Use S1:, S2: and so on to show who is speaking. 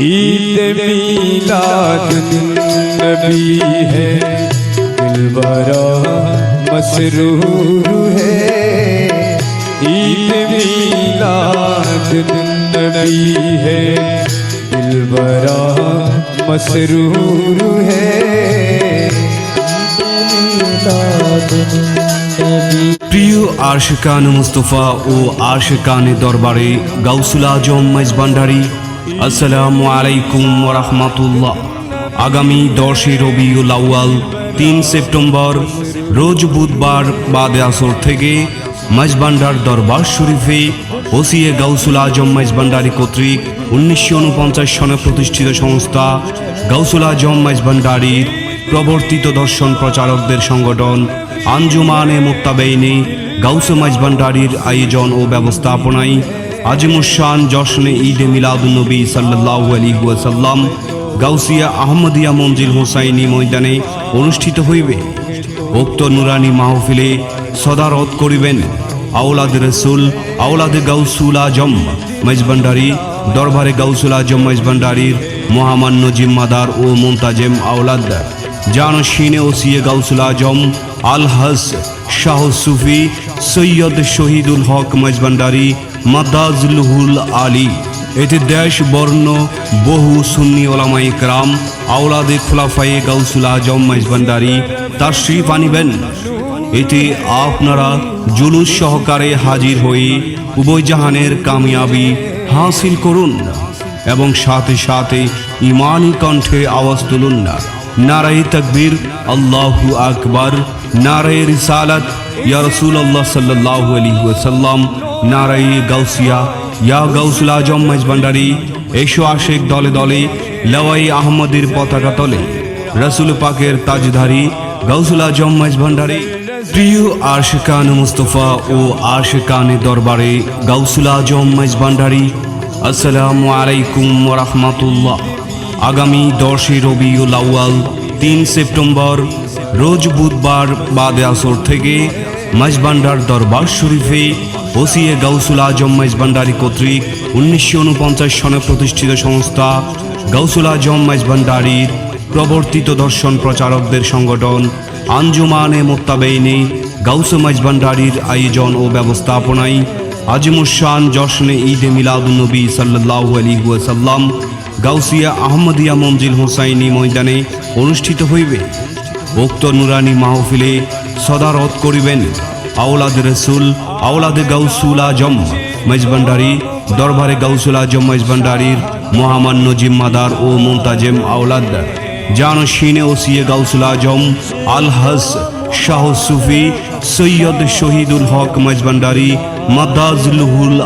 S1: عید میلاد نبی ہے دلبرا مسرور ہے عید میلاد نبی ہے دلبرا مسرور ہے میلاد نبی
S2: প্রিয় আরশে কান মুস্তফা ও আরশে কানে দরবারে গাউসুল আজম মাইজ ভান্ডারী আসসালামু আলাইকুম রহমাতুল্লাহ আগামী দশই রবিউল আউয়াল, তিন সেপ্টেম্বর, রোজ বুধবার বাদে আসর থেকে মেজবান্ডার দরবার শরীফে ওসিএ গাউসুল আজম মেজবান্ডারি কর্তৃক উনিশশো উনপঞ্চাশ সনে প্রতিষ্ঠিত সংস্থা গাউসুল আজম মেজবান্ডারির প্রবর্তিত দর্শন প্রচারকদের সংগঠন আঞ্জুমানে মোত্তাবেইনে গাউসে মাইজবান্ডারির আয়োজন ও ব্যবস্থাপনায় আজিমুসান জশনে ঈদে মিলাদুন্নবী সাল্লাহ আলী ওয়াসাল্লাম গাউসিয়া আহমদিয়া মঞ্জিল হোসাইনি ময়দানে অনুষ্ঠিত হইবে। উক্ত নুরানি মাহফিলে সদারত করিবেন আওলাদ রসুল, আওলাদ গাউসুল আজম মেজবান্ডারি, দরবারে গাউসুল আজম মেজবান্ডারির মহামান্য জিম্মাদার ও মুমতাজেম আওলাদ। জানশিনে ওসিয়ে গাউসুল আজম আল হাস শাহ সুফি, সৈয়দ শহীদুল হক মেজবান্ডারি, মাদাজুলহুল আলী। এতে দেশ, বর্ণ, বহু সুন্নি ওলামাই ক্রাম, আওলাদে খোলাফায়ে গাউসুল আজম মেজবান্ডারি। তার শ্রীফ আনিবেন। এতে আপনারা জুলুস সহকারে হাজির হয়ে উভয় জাহানের কামিয়াবি হাসিল করুন এবং সাথে সাথে ইমানি কণ্ঠে আওয়াজ তুলুন। না নারাই তকবীর, আল্লাহু আকবার। নারায় রিসালাত, ইয়া রাসূলুল্লাহ সাল্লাল্লাহু আলাইহি ওয়াসাল্লাম নারাই গাউসিয়া, ইয়া গাউসুল আজম মেজবান্ডারি এসো আশেক দলে দলে, লওয়াই আহমদের পতাকা তলে। রসুল পাকের তাজধারী, গাউসুল আজম মেজবান্ডারি প্রিয় আশিকান মুস্তফা ও আশিকানে দরবারে গাউসুল আজম মেজবান্ডারি আসসালামু আলাইকুম রহমতুল্লাহ। আগামী দশই রবিউল আউয়াল, তিন সেপ্টেম্বর রোজ বুধবার বাদে আসর থেকে মাইজবান্ডার দরবার শরীফে ওসিএ গাউসুল আজম মাইজবান্ডারি কর্তৃক উনিশশো উনপঞ্চাশ সনে প্রতিষ্ঠিত সংস্থা গাউসুল আজম মাইজবান্ডারির প্রবর্তিত দর্শন প্রচারকদের সংগঠন আঞ্জুমানে মোত্তাবেইনে গাউসে মাইজবান্ডারির আয়োজন ও ব্যবস্থাপনায় আজিমুসান জশনে ঈদে মিলাদুন্নবী সাল্লাহ আলী ওয়াসাল্লাম গাউসিয়া আহমদিয়া মঞ্জিল হোসাইনি ময়দানে অনুষ্ঠিত হইবে। উক্ত নুরানি মাহফিলে সদারত করিবেন আওলাদ রসুল, আওলাদে গাউসুল আজম মেজবান্ডারি, দরবারে গাউসুল আজম মেজবান্ডারির মহামান্য জিম্মাদার ও মুমতাজেম আওলাদ। জানশিনে ওসিয়ে গাউসুল আজম আল হাস শাহ সুফি সৈয়দ শহীদুল হক মেজবান্ডারি মাদাজুলহুল